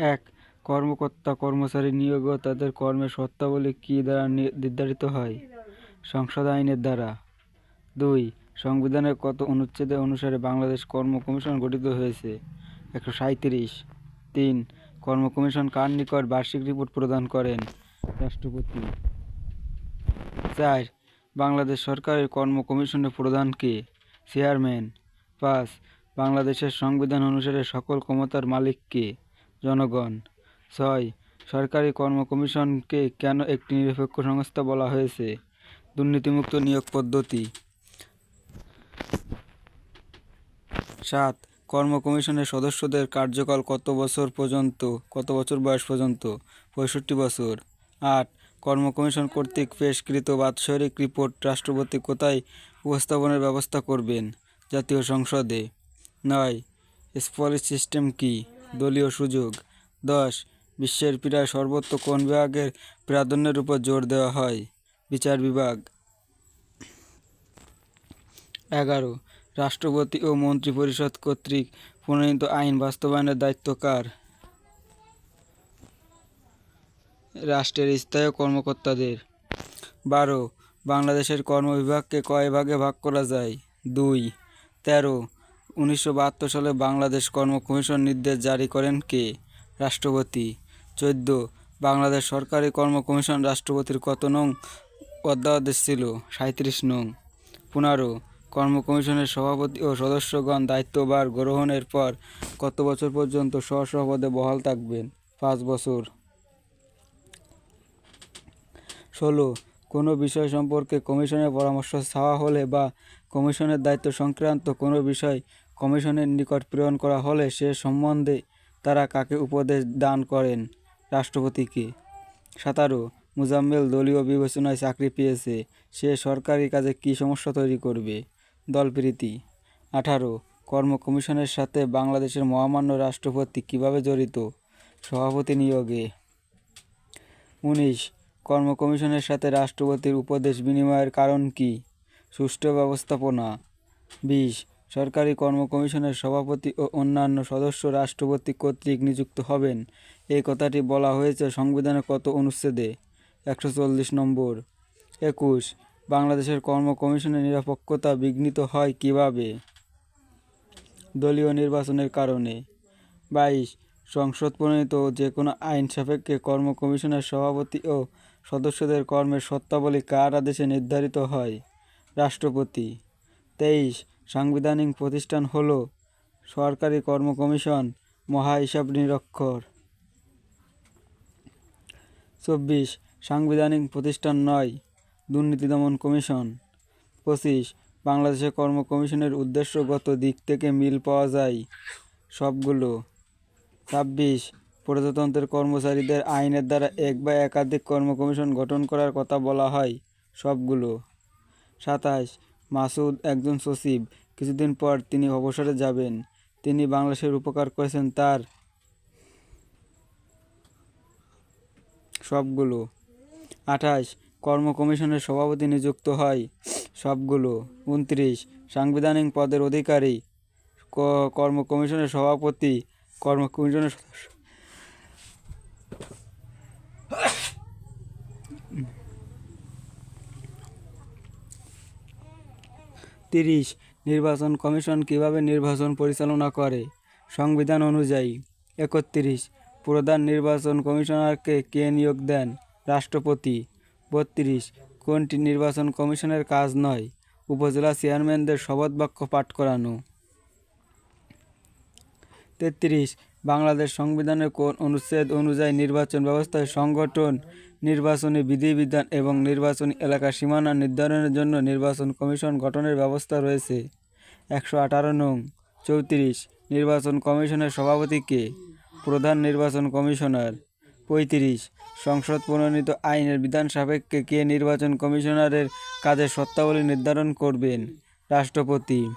এক, কর্মকর্তা, কর্মচারী নিয়োগ ও তাদের কর্মের শর্তাবলী কী দ্বারা নির্ধারিত হয়? সংসদ আইনের দ্বারা। দুই, সংবিধানের কত অনুচ্ছেদে অনুসারে বাংলাদেশ কর্ম কমিশন গঠিত হয়েছে? একশো সাঁইত্রিশ। তিন, কর্ম কমিশন কার নিকট বার্ষিক রিপোর্ট প্রদান করেন? রাষ্ট্রপতি। চার, বাংলাদেশ সরকারের কর্ম কমিশনের প্রধান কে? চেয়ারম্যান। পাঁচ, বাংলাদেশের সংবিধান অনুসারে সকল ক্ষমতার মালিক কে? জনগণ। ছয়, সরকারি কর্ম কমিশনকে কেন একটি নিরপেক্ষ সংস্থা বলা হয়েছে? দুর্নীতিমুক্ত নিয়োগ পদ্ধতি। সাত কর্ম কমিশনের সদস্যদের কার্যকাল কত বছর পর্যন্ত? কত বছর বয়স পর্যন্ত? পঁয়ষট্টি বছর। আট কর্ম কমিশন কর্তৃক পেশকৃত বাৎসরিক রিপোর্ট রাষ্ট্রপতি কোথায় উপস্থাপনের ব্যবস্থা করবেন জাতীয় সংসদে? নয় স্পলিশ সিস্টেম কি? দলীয় সুযোগ। দশ, বিশ্বের প্রায় সর্বত্র কোন বিভাগের প্রাধান্যের উপর জোর দেওয়া হয়? বিচার বিভাগ। এগারো, রাষ্ট্রপতি ও মন্ত্রিপরিষদ কর্তৃক প্রণীত আইন বাস্তবায়নের দায়িত্ব কার? রাষ্ট্রের স্থায়ী কর্মকর্তাদের। বারো, বাংলাদেশের কর্ম বিভাগকে কয় ভাগে ভাগ করা যায়? দুই, তেরো উনিশশো বাহাত্তর সালে বাংলাদেশ কর্ম কমিশন নির্দেশ জারি করেন কে? রাষ্ট্রপতি। চোদ্দ, বাংলাদেশ সরকারি কর্ম কমিশন রাষ্ট্রপতির কত নং অধ্যাদেশ ছিল? সাঁত্রিশ নং। পনেরো, কর্ম কমিশনের সভাপতি ও সদস্যগণ দায়িত্বভার গ্রহণের পর কত বছর পর্যন্ত স্ব বহাল থাকবেন? পাঁচ বছর। ষোলো কোনো বিষয় সম্পর্কে কমিশনের পরামর্শ চাওয়া হলে বা কমিশনের দায়িত্ব সংক্রান্ত কোনো বিষয় কমিশনের নিকট প্রেরণ করা হলে সে সম্বন্ধে তারা কাকে উপদেশ দান করেন? রাষ্ট্রপতিকে। সাতারো। মুজাম্মেল দলীয় বিবেচনায় চাকরি পেয়েছে। সে সরকারি কাজে কী সমস্যা তৈরি করবে? দলপ্রীতি। আঠারো। কর্ম কমিশনের সাথে বাংলাদেশের মহামান্য রাষ্ট্রপতি কীভাবে জড়িত? সভাপতি নিয়োগে। উনিশ। কর্ম কমিশনের সাথে রাষ্ট্রপতির উপদেশ বিনিময়ের কারণ কি? সুষ্ঠু ব্যবস্থাপনা। বিশ, সরকারি কর্ম কমিশনের সভাপতি ও অন্যান্য সদস্য রাষ্ট্রপতি কর্তৃক নিযুক্ত হবেন। এই কথাটি বলা হয়েছে সংবিধানের কত অনুচ্ছেদে? একশো চল্লিশ নম্বর। একুশ, বাংলাদেশের কর্ম কমিশনের নিরপেক্ষতা বিঘ্নিত হয় কীভাবে? দলীয় নির্বাচনের কারণে। বাইশ, সংসদ প্রণীত যে কোনো আইন সাপেক্ষে কর্ম কমিশনের সভাপতি ও সদস্যদের কর্মের শর্তাবলী কার আদেশে নির্ধারিত হয়? রাষ্ট্রপতি। তেইশ, সাংবিধানিক প্রতিষ্ঠান হলো সরকারি কর্ম কমিশন, মহা হিসাব নিরক্ষর। চব্বিশ, সাংবিধানিক প্রতিষ্ঠান নয়, দুর্নীতি দমন কমিশন। পঁচিশ বাংলাদেশের কর্ম কমিশনের উদ্দেশ্যগত দিক থেকে মিল পাওয়া যায়। সবগুলো। ছাব্বিশ প্রজাতন্ত্রের কর্মচারীদের আইনের দ্বারা এক বা একাধিক কর্ম কমিশন গঠন করার কথা বলা হয় সবগুলো। সাতাশ, মাসুদ একজন সচিব। কিছুদিন পর তিনি অবসরে যাবেন। তিনি বাংলাদেশের উপকার করেছেন তার সবগুলো। আঠাশ কর্ম কমিশনের সভাপতি নিযুক্ত হয় সবগুলো। উনত্রিশ, সাংবিধানিক পদের অধিকারী। কর্ম কমিশনের সভাপতি কর্ম কমিশনের তিরিশ, নির্বাচন কমিশন কীভাবে নির্বাচন পরিচালনা করে? সংবিধান অনুযায়ী একত্রিশ, প্রধান নির্বাচন কমিশনারকে কে নিয়োগ দেন? রাষ্ট্রপতি। বত্রিশ, কোনটি নির্বাচন কমিশনের কাজ নয়? উপজেলা চেয়ারম্যানদের শপথ বাক্য পাঠ করানো। তেত্রিশ, বাংলাদেশ সংবিধানের কোন অনুচ্ছেদ অনুযায়ী নির্বাচন ব্যবস্থায় সংগঠন নির্বাচনী বিধিবিধান এবং নির্বাচনী এলাকার সীমানা নির্ধারণের জন্য নির্বাচন কমিশন গঠনের ব্যবস্থা রয়েছে। একশো আঠারো নং, চৌত্রিশ, নির্বাচন কমিশনের সভাপতিকে প্রধান নির্বাচন কমিশনার। পঁয়ত্রিশ, সংসদ প্রণীত আইনের বিধান সাপেক্ষে কে নির্বাচন কমিশনারের কাজের শর্তাবলী নির্ধারণ করবেন? রাষ্ট্রপতি।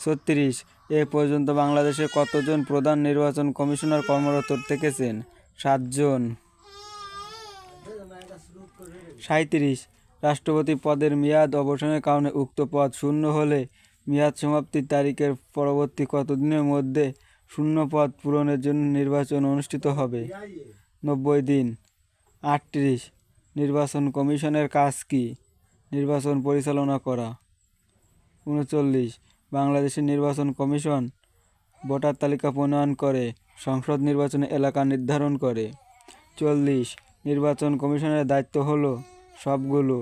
ছত্রিশ, এ পর্যন্ত বাংলাদেশে কতজন প্রধান নির্বাচন কমিশনার কর্মরত থেকেছেন? সাতজন। সাঁত্রিশ রাষ্ট্রপতি পদের মেয়াদ অবসানের কারণে উক্ত পদ শূন্য হলে মেয়াদ সমাপ্তির তারিখের পরবর্তী কতদিনের মধ্যে শূন্য পদ পূরণের জন্য নির্বাচন অনুষ্ঠিত হবে? নব্বই দিন। আটত্রিশ। নির্বাচন কমিশনের কাজ কি? নির্বাচন পরিচালনা করা। উনচল্লিশ। বাংলাদেশের নির্বাচন কমিশন ভোটার তালিকা প্রণয়ন করে, সংসদ নির্বাচনে এলাকা নির্ধারণ করে। চল্লিশ। নির্বাচন কমিশনের দায়িত্ব হলো সবগুলো।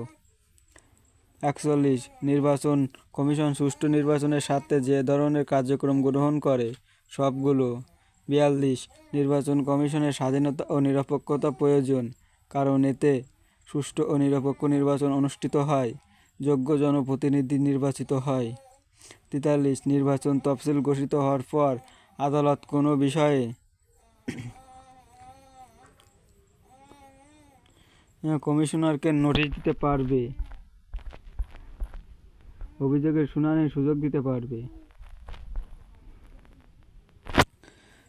একচল্লিশ, নির্বাচন কমিশন সুষ্ঠু নির্বাচনের স্বার্থে যে ধরনের কার্যক্রম গ্রহণ করে, সবগুলো। বিয়াল্লিশ, নির্বাচন কমিশনের স্বাধীনতা ও নিরপেক্ষতা প্রয়োজন, কারণ এতে সুষ্ঠু ও নিরপেক্ষ নির্বাচন অনুষ্ঠিত হয়, যোগ্য জনপ্রতিনিধি নির্বাচিত হয়। তেতাল্লিশ, নির্বাচন তফসিল ঘোষিত হওয়ার পর আদালত কোনো বিষয়ে কমিশনারকে নোটিশ দিতে পারবে। অভিযোগের শুনানির সুযোগ দিতে পারবে।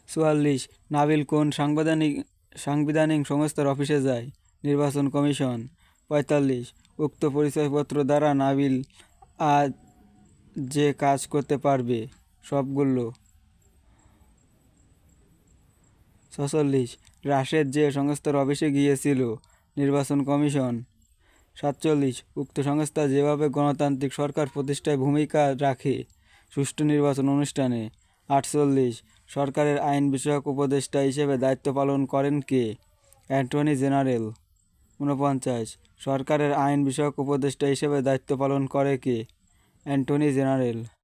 চুয়াল্লিশ, নাবিল কোন সাংবিধানিক সাংবিধানিক সংস্থার অফিসে যায়? নির্বাচন কমিশন। পঁয়তাল্লিশ, উক্ত পরিচয়পত্র দ্বারা নাবিল আজ যে কাজ করতে পারবে, সবগুলো। ছচল্লিশ, রাশেদ যে সংস্থার অফিসে গিয়েছিল নির্বাচন কমিশন। সাতচল্লিশ, উক্ত সংস্থা যেভাবে গণতান্ত্রিক সরকার প্রতিষ্ঠায় ভূমিকা রাখে সুষ্ঠু নির্বাচন অনুষ্ঠানে। আটচল্লিশ, সরকারের আইন বিষয়ক উপদেষ্টা হিসেবে দায়িত্ব পালন করেন কে? Attorney general. ঊনপঞ্চাশ, সরকারের আইন বিষয়ক উপদেষ্টা হিসেবে দায়িত্ব পালন করে কে? Antony general.